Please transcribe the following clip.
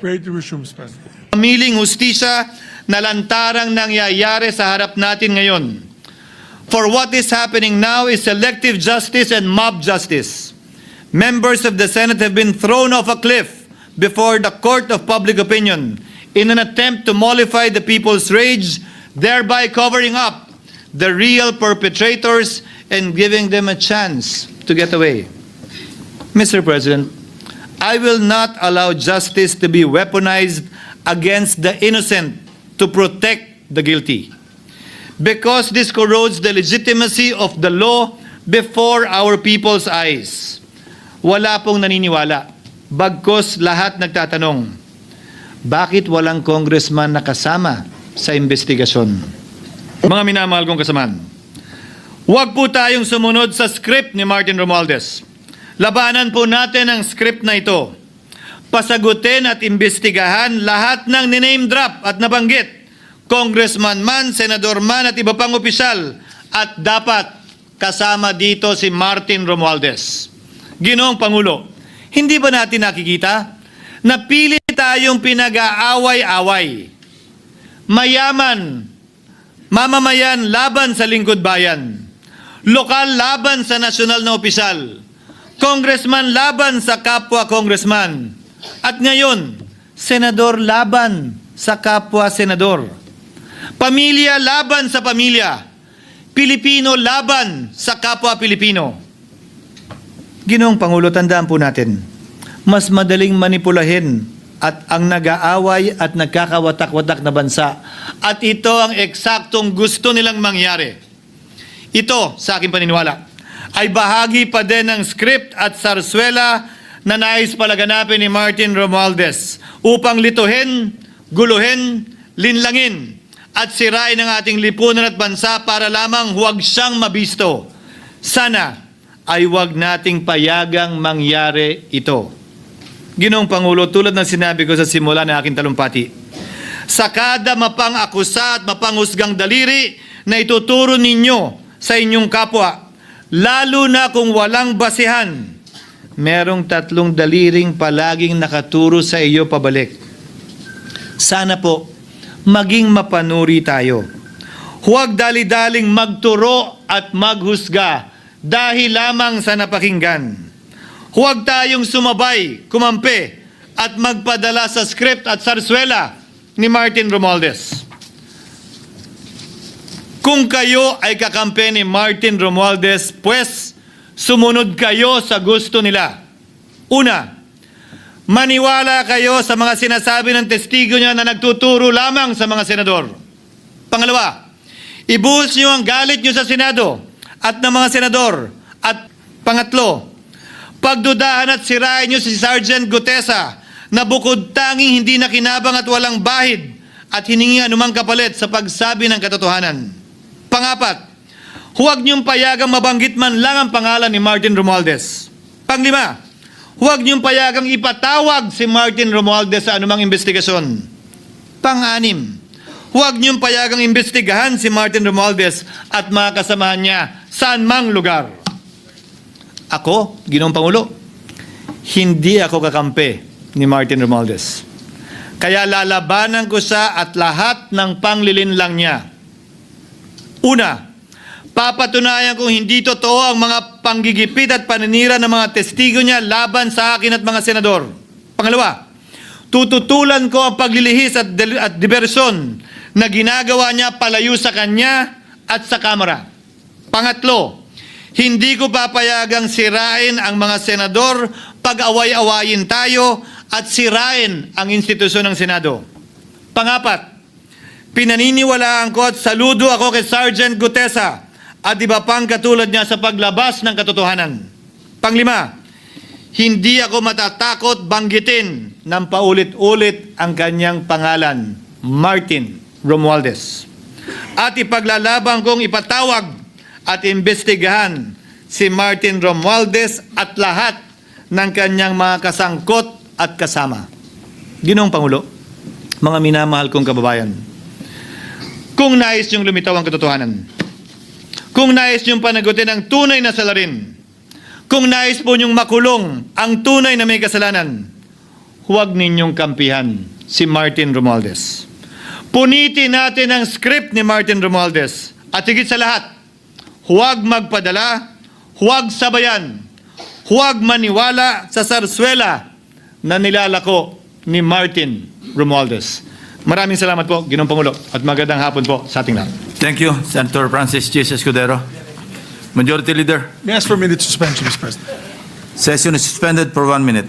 Ready to resume. President. Pamiling hustisya na lantarang nangyayari sa harap natin ngayon. For what is happening now is selective justice and mob justice. Members of the Senate have been thrown off a cliff before the court of public opinion in an attempt to mollify the people's rage, thereby covering up the real perpetrators and giving them a chance to get away. Mr. President, I will not allow justice to be weaponized against the innocent to protect the guilty. Because this corrodes the legitimacy of the law before our people's eyes. Wala pong naniniwala. Bagkos lahat nagtatanong, bakit walang congressman nakasama sa investigasyon? Mga minamahal kong kasamaan, huwag po tayong sumunod sa script ni Martin Romualdez. Labanan po natin ang script na ito. Pasagutin at imbestigahan lahat ng niname drop at nabanggit. Congressman man, senador man at iba pang opisyal. At dapat kasama dito si Martin Romualdez. Ginoong Pangulo, hindi ba natin nakikita na pili tayong pinag-aaway-away? Mayaman, mamamayan laban sa lingkod bayan. Lokal laban sa nasyonal na opisyal. Congressman laban sa kapwa congressman. At ngayon, senador laban sa kapwa senador. Pamilya laban sa pamilya. Pilipino laban sa kapwa Pilipino. Ginoong Pangulo, tandaan po natin, mas madaling manipulahin at ang nag-aaway at nagkakawatak-watak na bansa. At ito ang eksaktong gusto nilang mangyari. Ito, sa aking paniniwala, ay bahagi pa din ng script at sarswela na nais palaganapin ni Martin Romualdez upang lituhin, guluhin, linlangin at sirain ang ating lipunan at bansa para lamang huwag siyang mabisto. Sana ay huwag nating payagang mangyari ito. Ginoong Pangulo, tulad ng sinabi ko sa simula ng aking talumpati, sa kada mapang akusa at mapanghusgang daliri na ituturo ninyo sa inyong kapwa, lalo na kung walang basihan, merong tatlong daliring palaging nakaturo sa iyo pabalik. Sana po, maging mapanuri tayo. Huwag dali-daling magturo at maghusga dahil lamang sa napakinggan. Huwag tayong sumabay, kumampi, at magpadala sa script at sarswela ni Martin Romualdez. Kung kayo ay kakampi ni Martin Romualdez, pues sumunod kayo sa gusto nila. Una, maniwala kayo sa mga sinasabi ng testigo niya na nagtuturo lamang sa mga senador. Pangalawa, ibuhos niyo ang galit niyo sa Senado at ng mga senador. At pangatlo, pagdudahan at sirain niyo si Sergeant Gutesa na bukod tanging hindi nakinabang at walang bahid at hiningi anumang kapalit sa pagsabi ng katotohanan. Pangapat, huwag niyong payagang mabanggit man lang ang pangalan ni Martin Romualdez. Panglima, huwag niyong payagang ipatawag si Martin Romualdez sa anumang investigasyon. Pang-anim, huwag niyong payagang imbestigahan si Martin Romualdez at mga kasamahan niya saan mang lugar. Ako, Ginoong Pangulo, hindi ako kakampi ni Martin Romualdez. Kaya lalabanan ko siya at lahat ng panglilinlang niya. Una, papatunayan kong hindi totoo ang mga panggigipit at paninira ng mga testigo niya laban sa akin at mga senador. Pangalawa, tututulan ko ang paglilihis at, at diversyon na ginagawa niya palayo sa kanya at sa Kamara. Pangatlo, hindi ko papayagang sirain ang mga senador pag away-awayin tayo at sirain ang institusyon ng Senado. Pangapat, pinaniniwalaan ko at saludo ako kay Sergeant Gutesa at iba pang katulad niya sa paglabas ng katotohanan. Panglima, hindi ako matatakot banggitin ng paulit-ulit ang kanyang pangalan, Martin Romualdez. At ipaglalaban kong ipatawag at imbestigahan si Martin Romualdez at lahat ng kanyang mga kasangkot at kasama. Ginoong Pangulo, mga minamahal kong kababayan, kung nais niyong lumitaw ang katotohanan, kung nais niyong panagutin ang tunay na salarin, kung nais po niyong makulong ang tunay na may kasalanan, huwag ninyong kampihan si Martin Romualdez. Punitin natin ang script ni Martin Romualdez. At higit sa lahat, huwag magpadala, huwag sabayan, huwag maniwala sa sarswela na nilalako ni Martin Romualdez. Maraming salamat po, Ginong Pangulo, at magandang hapon po sa ating lahat. Thank you, Senator Francis Chis Escudero. Majority Leader, May ask for a minute suspension, Mr. President? session is suspended for one minute.